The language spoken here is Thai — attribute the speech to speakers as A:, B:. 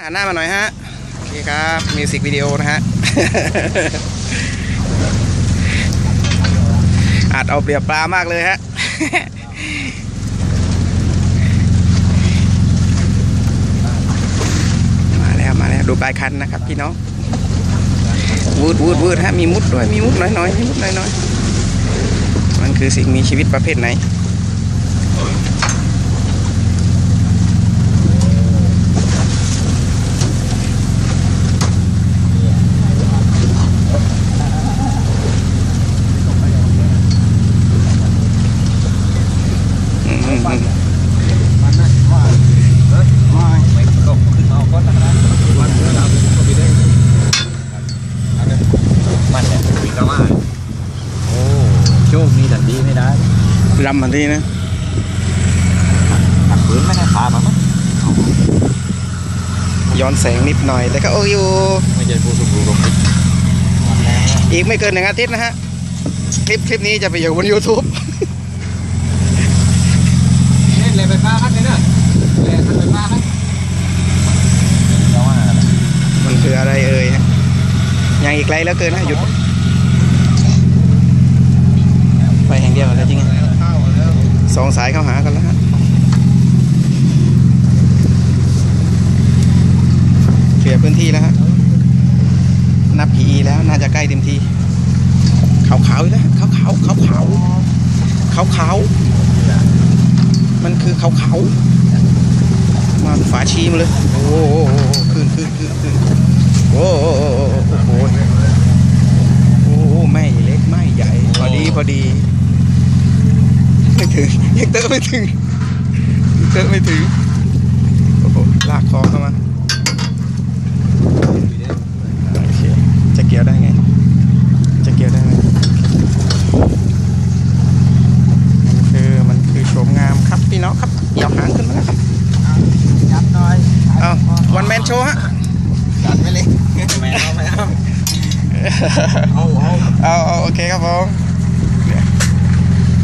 A: หันหน้ามาหน่อยฮะ โอเคครับมิวสิกวิดีโอนะฮะ อาจเอาเปรียบปลามากเลยฮะ มาแล้วมาแล้วดูปลายคันนะครับพี่น้องวูดวูดวูดฮะมีมุดด้วยมีมุดน้อยๆมีมุดน้อยๆมันคือสิ่งมีชีวิตประเภทไหน อืมอืมอืม
B: มันนะว่าเฮ้ยว่าไม่ตกขึ้นมาก็ตั้งนั้นวันเมื่อเราก็ไปได้อันนั้นมันเนี่ยวิ่งเข้ามาโอ้โชคดีทันทีไม่ได้
A: ลำมันทีนะ
B: หักปืนไม่ได้ขามันมั้ง
A: ย้อนแสงนิดหน่อย แต่ก็โอ้อยู่
B: ไม่ใช่ผู้สูบบุหรี่
A: อีกไม่เกินหนึ่งอาทิตย์นะฮะ คลิปคลิปนี้จะไปอยู่บน YouTube
B: ล่นเลยไปฟ้าพัดเลยเนอะเล่นไปฟ้าพัดแล้วว่า
A: มันคืออะไรเอ่ยฮะยังอีกไกลแล้วเกินนะหยุด ไปแห่งเดียวกันแล้วจริงสองสายเข้าหากันแล้วฮะเคลียร์พื้นที่แล้วฮะนับ PE แล้วน่าจะใกล้เต็มทีขาวขาๆอีกแล้วขาวขาวขาวขาวขาวขาวๆ มันคือเขาเขามาฝาชีมาเลย โอ้โหขึ้นขึ้นขึ้นขึ้นโอ้โหโอ้โหไม่เล็กไม่ใหญ่ พอดีพอดี ไม่ถึงยังเตอไม่ถึงเตอไม่ถึง โอ้โหลากคอเข้ามาโอเคจะเกี่ยวได้ไง จะเกี่ยวได้ไง มันคือ มันคือโฉมงามครับ พี่น้องครับเหยาวหางขึ้นมาแล้วครับ
B: ยัดหน่อย
A: เอาวันแมนโชว์ฮะ
B: ยัดไปเลยไม่เอาไม่เอาเอาเอา
A: เอาเอาโอเคครับผม